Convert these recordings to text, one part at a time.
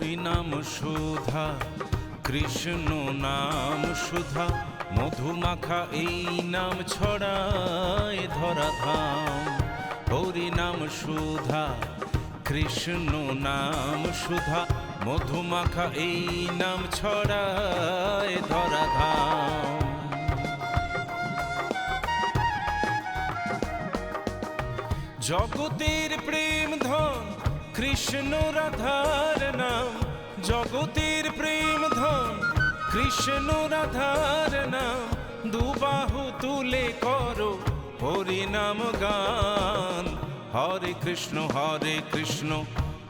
হরি নাম সুধা, কৃষ্ণ নাম সুধা, মধুমাখা এই নাম ছড়ায় ধরা ধাম হরি নাম সুধা, কৃষ্ণ নাম সুধা, মধুমাখা এই নাম ছড়ায় ধরা ধাম জগতের প্রেম কৃষ্ণ রাধার নাম, জগতের প্রেম ধন কৃষ্ণ রাধার নাম, দুবাহু তুলে করো হরি নাম গান। হরে কৃষ্ণ হরে কৃষ্ণ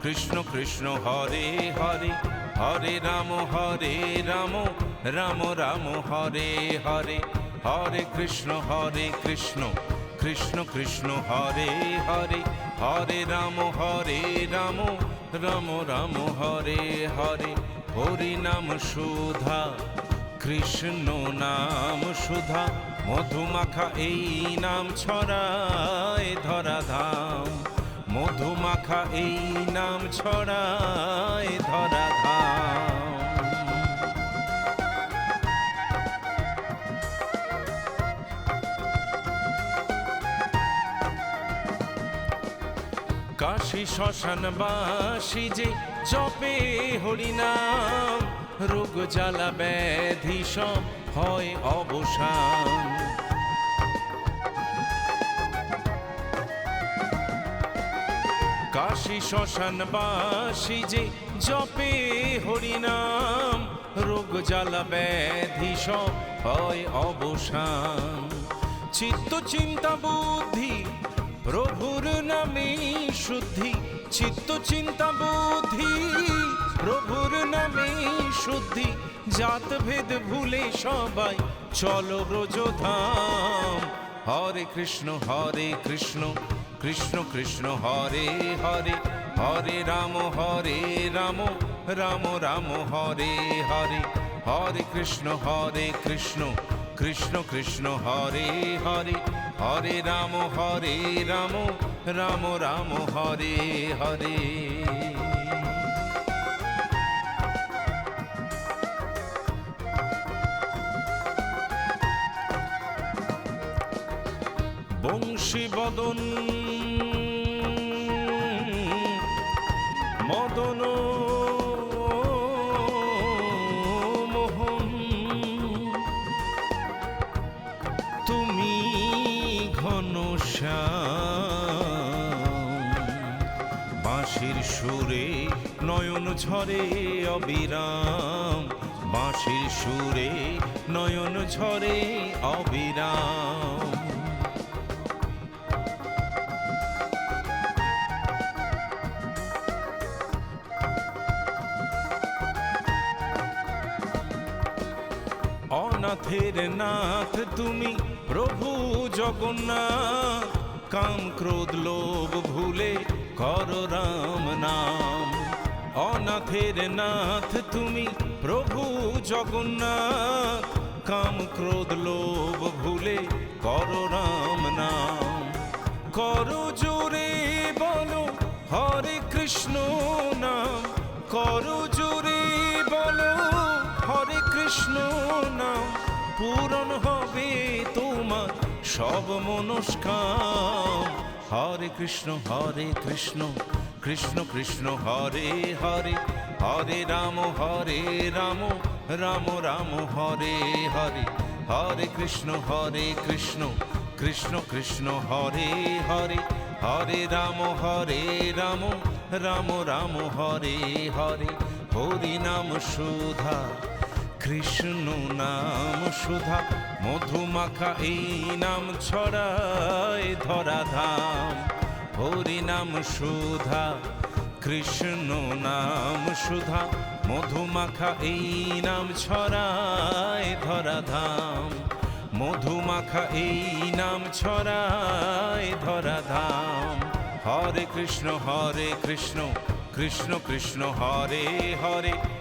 কৃষ্ণ কৃষ্ণ, হরে হরে। হরে রাম হরে রাম রাম রাম, হরে হরে। হরে কৃষ্ণ হরে কৃষ্ণ কৃষ্ণ কৃষ্ণ, হরে হরে। হরে রাম হরে রাম রাম রাম, হরে হরে। হরি নাম সুধা, কৃষ্ণ নাম সুধা, মধুমাখা এই নাম ছড়ায় ধরা ধাম মধুমাখা এই নাম ছড়ায় ধরা ধাম কাশী শ্মশান বাসী যে জপে হরিনাম রোগ জ্বালা ব্যাধি সব হয় অবসান। কাশী শ্মশান বাসী যে জপে হরিনাম রোগ জ্বালা ব্যাধি সব হয় অবসান। চিত্ত, চিন্তা, বুদ্ধি, প্রভুর নামে শুদ্ধি চিত্ত চিন্তা বুদ্ধি, প্রভুর নামে শুদ্ধি, জাত ভেদ ভুলে সবাই চলো ব্রজধাম। হরে কৃষ্ণ হরে কৃষ্ণ কৃষ্ণ কৃষ্ণ, হরে হরে হরে রাম হরে রাম রাম রাম, হরে হরে হরে কৃষ্ণ হরে কৃষ্ণ কৃষ্ণ কৃষ্ণ, হরে হরে হরে রাম হরে রাম রাম রাম হরে হরে। বংশী বদন মদন সুরে, নয়ন ঝরে অবিরাম। বাঁশির সুরে, নয়ন ঝরে অবিরাম। অনাথের নাথ, তুমি প্রভু জগন্নাথ। কাম ক্রোধ লোভ ভুলে কর রাম নাম। অনাথের নাথ তুমি প্রভু জগন্নাথ। কাম ক্রোধ লোভ ভুলে কর রাম নাম। করো জোরে বলো, হরে কৃষ্ণ নাম। করো জোরে বলো, হরে কৃষ্ণ নাম। পূরণ হবে তোমার সব মনস্কাম। হরে কৃষ্ণ হরে কৃষ্ণ কৃষ্ণ কৃষ্ণ, হরে হরে হরে রাম হরে রাম রাম রাম, হরে হরে হরে কৃষ্ণ হরে কৃষ্ণ কৃষ্ণ কৃষ্ণ, হরে হরে হরে রাম হরে রাম রাম রাম, হরে হরে, হরি নাম সুধা। কৃষ্ণ নাম সুধা, মধুমাখা এই নাম ছড়ায় ধরা ধাম হরি নাম সুধা, কৃষ্ণ নাম সুধা, মধুমাখা এই নাম ছড়ায় ধরা ধাম মধুমাখা এই নাম ছড়ায় ধরা ধাম হরে কৃষ্ণ হরে কৃষ্ণ কৃষ্ণ কৃষ্ণ, হরে হরে।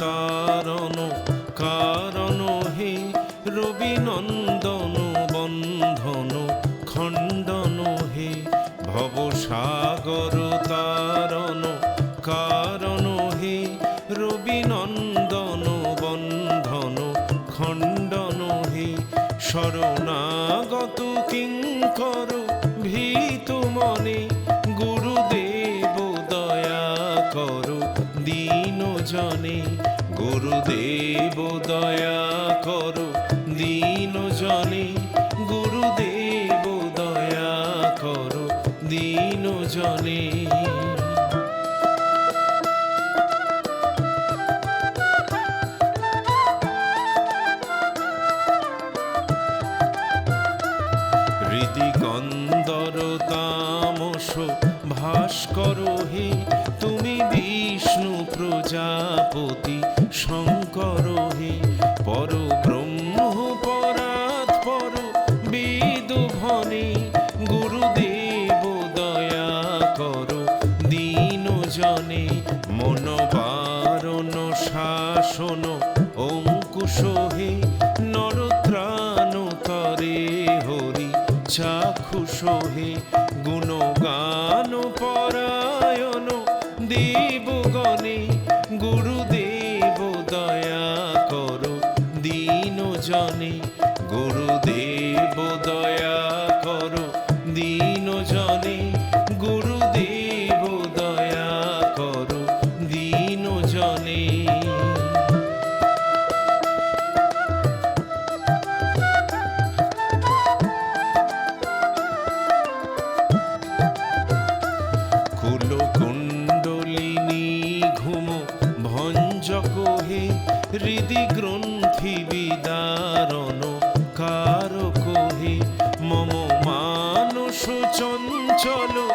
তারণ কারণ হে রবি নন্দন বন্ধন, খণ্ডন হে ভব সাগর তারণ, কারণ হে রবি নন্দন বন্ধন, খণ্ডন হে শরণাগত কিঙ্কর, ভীত মনে গুরুদেব দয়া করো দীন জনে গুরুদেব দয়া করো দীন জনে। হৃদি কন্দর তামস ভাস্কর হে, তুমি বিষ্ণু প্রজাপতি শঙ্কর হে, পর ব্রহ্ম পরাৎ পর বেদ ভনে গুরুদেব দয়া করো দীন জনে মন বারণ শাসন, অঙ্কুশ হে।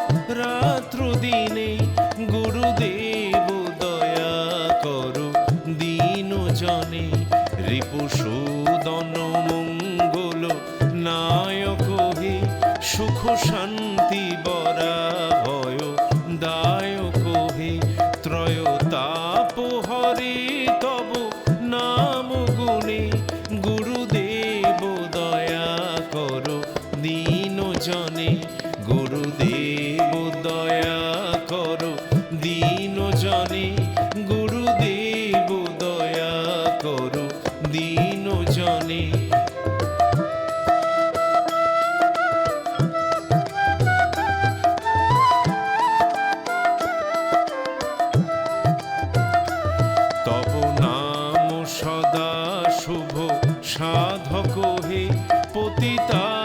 চঞ্চল রাত্র দিনে গুরুদেব দয়া করো দীন জনে রিপুসূদন মঙ্গল নায়ক সুখ শান্তি বরা ভয় দায়ক হে, ত্রয়তাপ হরে তব নাম গুরুদেব দয়া করো দীন জনে গুরুদেব দয়া করো, দীন জনে। গুরুদেব, দয়া করো, দীন জনে। তব নাম সদা শুভ সাধক হে পতিতাধম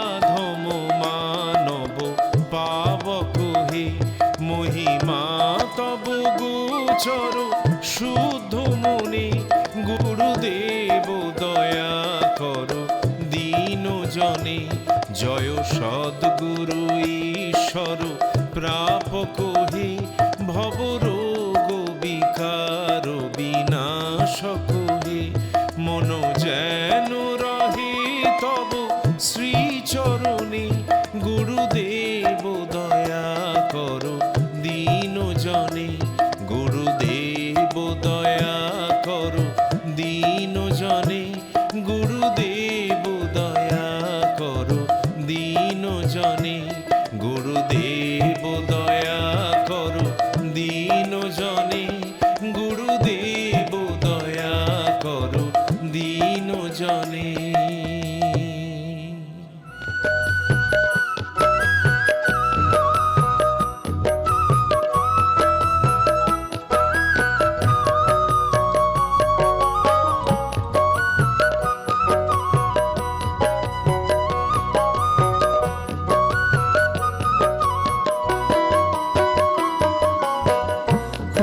প্রাপক হে ভব রোগ বিকার বিনাশ কহি। মন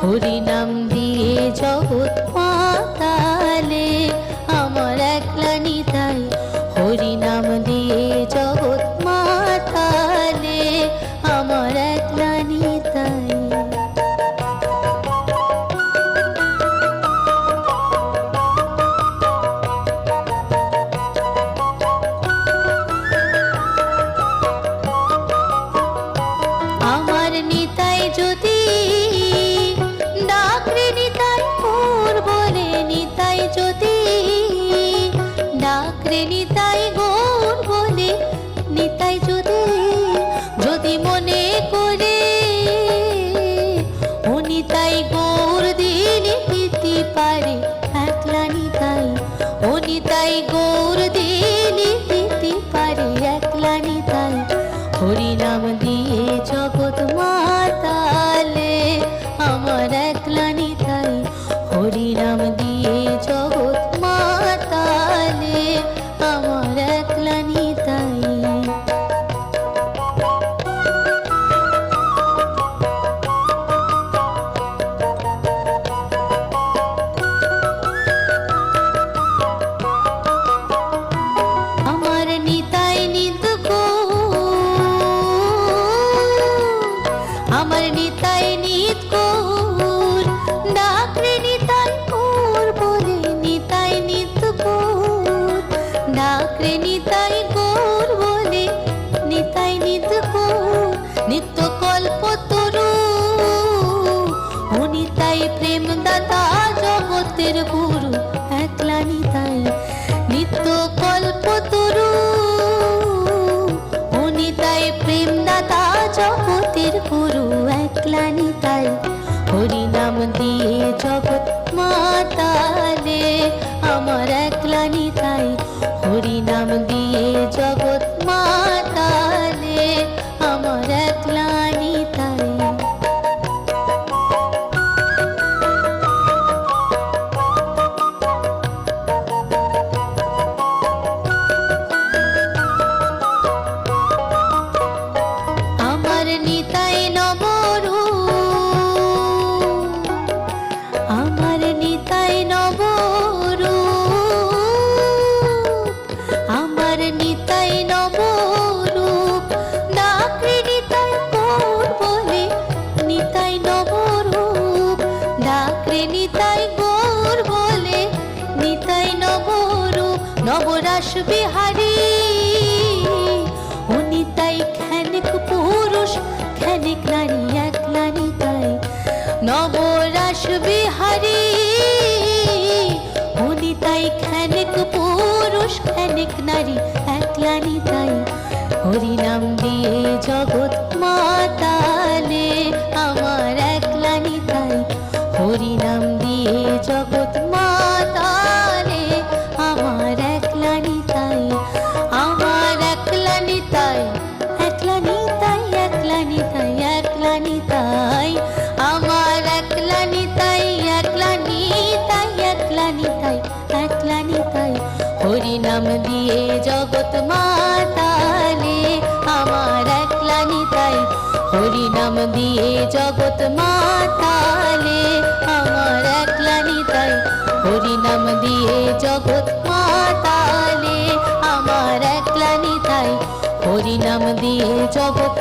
হরি নাম দিয়ে জগৎ পাতালে আমার একলা নিতাই দিয়ে জগৎ olduk নবরাস বিহারী। ও নিতাই খানিক পুরুষ খানিক নারী একলা নিতাই নবরাস বিহারী। ও নিতাই খানিক পুরুষ খানিক নারী একলা নিতাই হরি নাম দিয়ে জগৎ মাতালে, আমার একলা নিতাই হরি নাম দিয়ে জগৎ হরি নাম দিয়ে জগৎ মাতালে, আমার একলা নিতাই। হরি নাম দিয়ে জগৎ মাতালে, আমার একলা নিতাই। হরি নাম দিয়ে জগৎ